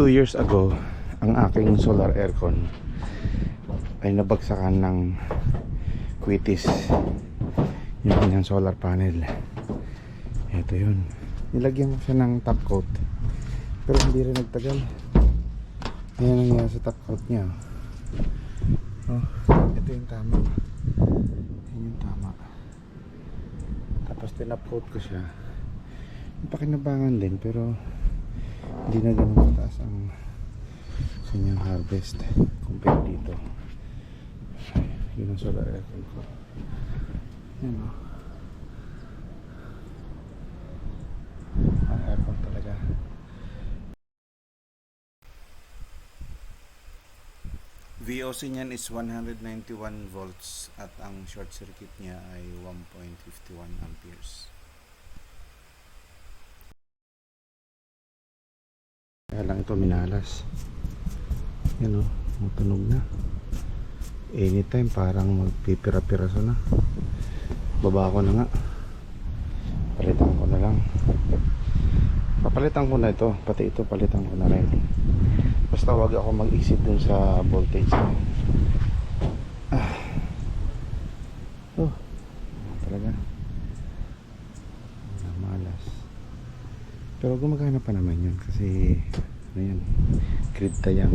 2 years ago ang aking solar aircon ay nabagsakan ng quitis yung kanyang solar panel. Ito yun. Nilagyan ko siya ng top coat pero hindi rin nagtagal. Ayan ang nangyari sa top coat niya. Oh, ito yung tama. Yan yung tama. Tapos tinap coat ko siya. Yung pakinabangan din pero hindi na ganun kataas ang kanyang harvest compare dito. Yun ang solar aircon ko. Yan o ang aircon talaga. VOC niyan is 191 volts at ang short circuit niya ay 1.51 amperes Kaya lang ito minalas. Yan o, matunog na. Anytime parang magpipira-piraso na. Baba ko na nga. Palitan ko na lang. Papalitan ko na ito. Pati ito palitan ko na rin. Basta wag ako mag-isip dun sa voltage. Oh. Talaga. Malas. Pero gumagana pa naman yun kasi ano yan, grid tayang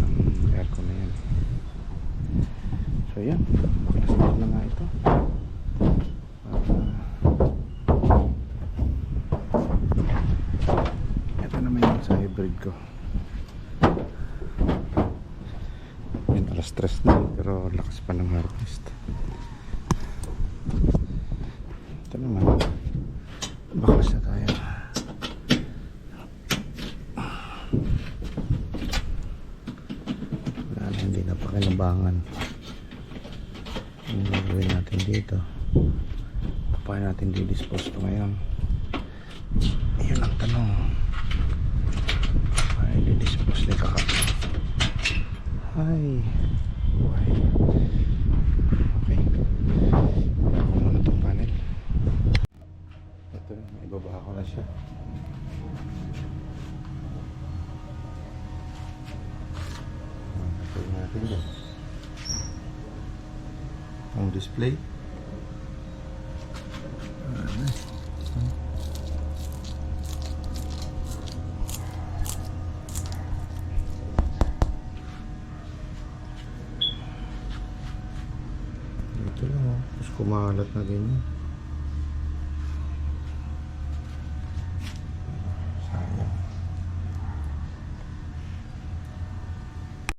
ang aircon na yan. So yan, baklas na nga ito. Para ito naman yung sa hybrid ko. Yan, alas stress na pero lakas pa ng harvest. Ito naman, baklas na na pakinabangan. Ang gagawin natin dito. Paano natin di-dispose ito ngayon? Yun ang tanong. Paano di-dispose nito? Hi. Buhay. Okay. Ako muna itong panel. Ito na, ibaba ko na siya. Natin dyan. Ang display. Ito lang oh. Tapos kumalat na ganyan.